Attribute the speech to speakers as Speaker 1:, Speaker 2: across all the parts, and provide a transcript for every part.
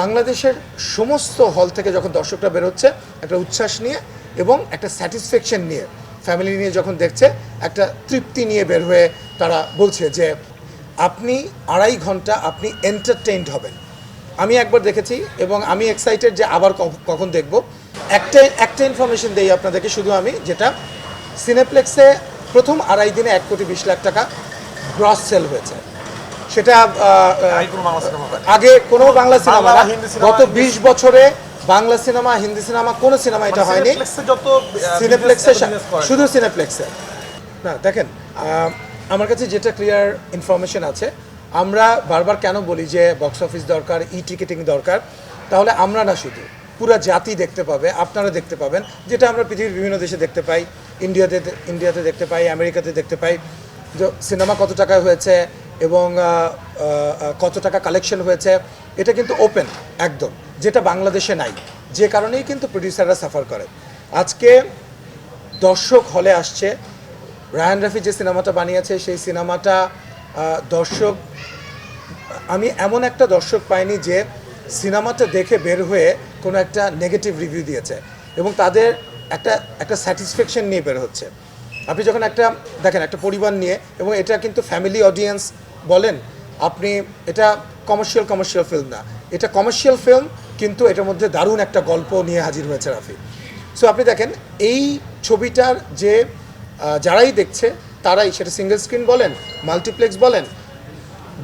Speaker 1: বাংলাদেশের সমস্ত হল থেকে যখন দর্শকরা বেরোচ্ছে, একটা উচ্ছ্বাস নিয়ে এবং একটা স্যাটিসফ্যাকশন নিয়ে ফ্যামিলি নিয়ে যখন দেখছে, একটা তৃপ্তি নিয়ে বের হয়ে তারা বলছে যে, আপনি আড়াই ঘণ্টা আপনি এন্টারটেইনড হবেন। আমি একবার দেখেছি এবং আমি এক্সাইটেড যে আবার কখন দেখব। একটা একটা ইনফরমেশন দেই আপনাদেরকে, শুধু আমি, যেটা সিনেপ্লেক্সে প্রথম আড়াই দিনে এক কোটি বিশ লাখ টাকা গ্রস সেল হয়েছে। সেটা
Speaker 2: আগে কোনো বাংলা সিনেমা না।
Speaker 1: গত বিশ বছরে বাংলা সিনেমা হিন্দি সিনেমা কোনো সিনেমা এটা
Speaker 2: মানে
Speaker 1: হয়নি।
Speaker 2: সিনেপ্লেক্সে।
Speaker 1: শুধু সিনেপ্লেক্সে না দেখেন আমার কাছে যেটা ক্লিয়ার ইনফরমেশন আছে আমরা বারবার কেন বলি যে বক্স অফিস দরকার ই টিকিটিং দরকার তাহলে আমরা না শুধু পুরা জাতি দেখতে পাবে আপনারা দেখতে পাবেন যেটা আমরা পৃথিবীর বিভিন্ন দেশে দেখতে পাই ইন্ডিয়াতে ইন্ডিয়াতে দেখতে পাই আমেরিকাতে দেখতে পাই। সিনেমা কত টাকা হয়েছে এবং কত টাকা কালেকশন হয়েছে, এটা কিন্তু ওপেন একদম, যেটা বাংলাদেশে নাই, যে কারণেই কিন্তু প্রডিউসাররা সাফার করে। আজকে দর্শক হলে আসছে রায়ান রাফি যে সিনেমাটা বানিয়েছে, সেই সিনেমাটা দর্শক, আমি এমন একটা দর্শক পাইনি যে সিনেমাটা দেখে বের হয়ে কোনো একটা নেগেটিভ রিভিউ দিয়েছে এবং তাদের একটা একটা স্যাটিসফ্যাকশন নিয়ে বের হচ্ছে। আপনি যখন একটা, দেখেন, একটা পরিবার নিয়ে, এবং এটা কিন্তু ফ্যামিলি অডিয়েন্স বলেন, আপনি, এটা কমার্শিয়াল কমার্শিয়াল ফিল্ম না। এটা কমার্শিয়াল ফিল্ম কিন্তু এটার মধ্যে দারুণ একটা গল্প নিয়ে হাজির হয়েছে রাফি। সো আপনি দেখেন, এই ছবিটার যে যারাই দেখছে, তারাই, সেটা সিঙ্গেল স্ক্রিন বলেন মাল্টিপ্লেক্স বলেন,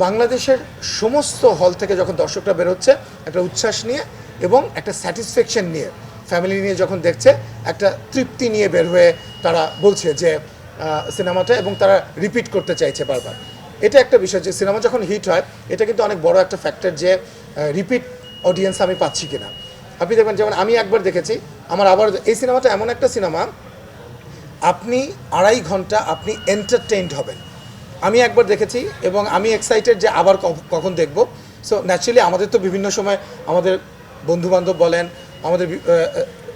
Speaker 1: বাংলাদেশের সমস্ত হল থেকে যখন দর্শকরা বেরোচ্ছে একটা উচ্ছ্বাস নিয়ে এবং একটা স্যাটিসফ্যাকশন নিয়ে ফ্যামিলি নিয়ে যখন দেখছে একটা তৃপ্তি নিয়ে বের হয়ে তারা বলছে যে সিনেমাটা এবং তারা রিপিট করতে চাইছে বারবার। এটা একটা বিষয় যে সিনেমা যখন হিট হয়, এটা কিন্তু অনেক বড় একটা ফ্যাক্টর যে রিপিট অডিয়েন্স আমি পাচ্ছি কিনা। আপনি দেখবেন যেমন আমি একবার দেখেছি, আমার আবার এই সিনেমাটা এমন একটা সিনেমা, আপনি আড়াই ঘণ্টা আপনি এন্টারটেইনড হবেন। আমি একবার দেখেছি এবং আমি এক্সাইটেড যে আবার কখন দেখব। সো ন্যাচুরালি আমাদের তো বিভিন্ন সময় আমাদের বন্ধুবান্ধব বলেন, আমাদের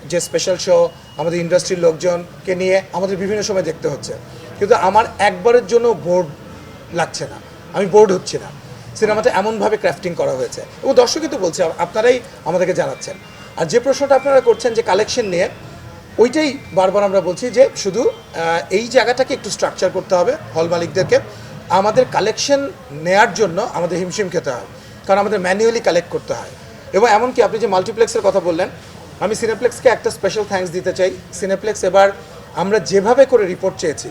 Speaker 1: যে স্পেশাল শো আমাদের ইন্ডাস্ট্রির লোকজনকে নিয়ে আমাদের বিভিন্ন সময় দেখতে হচ্ছে। কিন্তু আমার একবারের জন্য বোর্ড লাগছে না। আমি বোর্ড হচ্ছি না। সিনেমাটা এমনভাবে ক্রাফটিং করা হয়েছে। এবং দর্শকই তো বলছে, আপনারাই আমাদেরকে জানাচ্ছেন। আর যে প্রশ্নটা আপনারা করছেন যে কালেকশন নিয়ে, ওইটাই বারবার আমরা বলছি যে শুধু এই জায়গাটাকে একটু স্ট্রাকচার করতে হবে হল মালিকদেরকে। আমাদের কালেকশন নেয়ার জন্য আমাদের হিমশিম খেতে হয়। কারণ আমাদের ম্যানুয়ালি কালেক্ট করতে হয়। এবং এমনকি আপনি যে মাল্টিপ্লেক্সের কথা বললেন আমি সিনেপ্লেক্সকে একটা স্পেশাল থ্যাঙ্কস দিতে চাই। সিনেপ্লেক্স এবার আমরা যেভাবে করে রিপোর্ট চেয়েছি,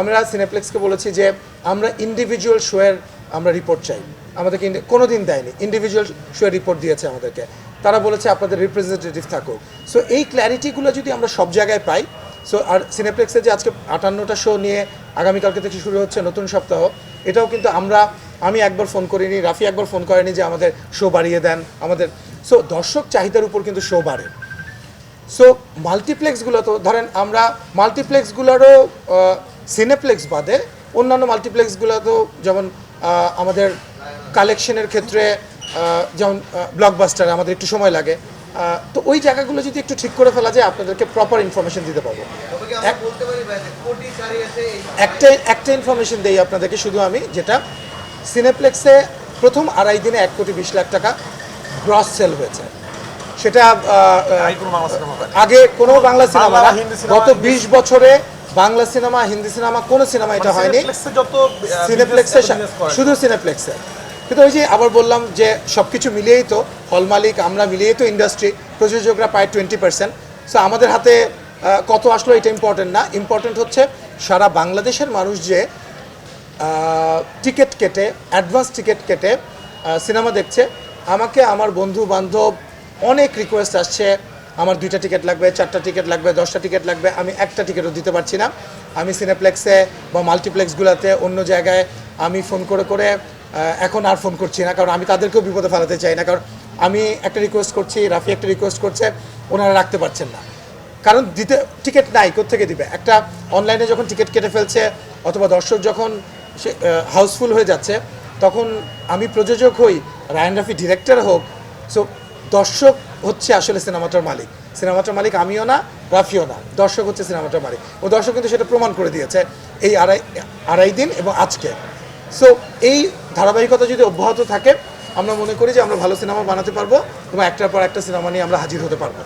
Speaker 1: আমরা সিনেপ্লেক্সকে বলেছি যে আমরা ইন্ডিভিজুয়াল শোয়ের আমরা রিপোর্ট চাই। আমাদেরকে কোনো দিন দেয়নি ইন্ডিভিজুয়াল শোয়ের রিপোর্ট দিয়েছে আমাদেরকে। তারা বলেছে আপনাদের রিপ্রেজেন্টেটিভ থাকুক। সো এই ক্ল্যারিটিগুলো যদি আমরা সব জায়গায় পাই সো আর সিনেপ্লেক্সে যে আজকে আটান্নটা শো নিয়ে আগামীকালকে থেকে শুরু হচ্ছে নতুন সপ্তাহ, এটাও কিন্তু আমরা, আমি একবার ফোন করিনি, রাফি একবার ফোন করেনি যে আমাদের শো বাড়িয়ে দেন, আমাদের সো দর্শক চাহিদার উপর কিন্তু শো বাড়ে। সো মাল্টিপ্লেক্সগুলো তো ধরেন আমরা মাল্টিপ্লেক্সগুলোরও সিনেপ্লেক্স বাদে অন্যান্য মাল্টিপ্লেক্সগুলো তো যেমন আমাদের কালেকশনের ক্ষেত্রে যেমন ব্লকবাস্টার আমাদের একটু সময় লাগে। তো ওই জায়গাগুলো যদি একটু ঠিক করে ফেলা যায় আপনাদেরকে প্রপার ইনফরমেশন দিতে পারব। একটা একটা ইনফরমেশন দেই আপনাদেরকে শুধু আমি যেটা সিনেপ্লেক্সে প্রথম আড়াই দিনে এক কোটি বিশ লাখ টাকা গ্রস সেল হয়েছে। সেটা
Speaker 2: আগে কোনো বাংলা সিনেমা না।
Speaker 1: গত বিশ বছরে বাংলা সিনেমা হিন্দি সিনেমা কোনো সিনেমা এটা
Speaker 2: মানে
Speaker 1: হয়নি।
Speaker 2: সিনেপ্লেক্সে।
Speaker 1: শুধু সিনেপ্লেক্সে কিন্তু ওই যে আবার বললাম যে সব কিছু মিলিয়েই তো হল মালিক আমরা মিলিয়েই তো ইন্ডাস্ট্রি প্রযোজকরা পায় টোয়েন্টি পার্সেন্ট সো আমাদের হাতে কত আসলো এটা ইম্পর্টেন্ট না। ইম্পর্টেন্ট হচ্ছে সারা বাংলাদেশের মানুষ যে টিকিট কেটে অ্যাডভান্স টিকিট কেটে সিনেমা দেখছে। আমাকে আমার বন্ধু বান্ধব অনেক রিকোয়েস্ট আসছে। আমার দুইটা টিকিট লাগবে, চারটা টিকিট লাগবে, দশটা টিকিট লাগবে, আমি একটা টিকিটও দিতে পারছি না। আমি সিনেপ্লেক্সে বা মাল্টিপ্লেক্সগুলোতে অন্য জায়গায় আমি ফোন করে করে এখন আর ফোন করছি না। কারণ আমি তাদেরকেও বিপদে ফেলাতে চাই না। কারণ আমি একটা রিকোয়েস্ট করছি, রাফি একটা রিকোয়েস্ট করছে, ওনারা রাখতে পারছেন না। কারণ দিতে টিকিট নাই কোথেকে দিবে? একটা অনলাইনে যখন টিকিট কেটে ফেলছে, অথবা দর্শক যখন সে হাউসফুল হয়ে যাচ্ছে তখন আমি প্রযোজক হই, রায়ন রাফি ডিরেক্টর হোক সো দর্শক হচ্ছে আসলে সিনেমাটার মালিক। সিনেমাটার মালিক আমিও না, রাফিও না। দর্শক হচ্ছে সিনেমাটার মালিক। ও দর্শক কিন্তু সেটা প্রমাণ করে দিয়েছে এই আড়াই আড়াই দিন এবং আজকে। সো এই ধারাবাহিকতা যদি অব্যাহত থাকে, আমরা মনে করি যে আমরা ভালো সিনেমা বানাতে পারব এবং একটার পর একটা সিনেমা নিয়ে আমরা হাজির হতে পারব।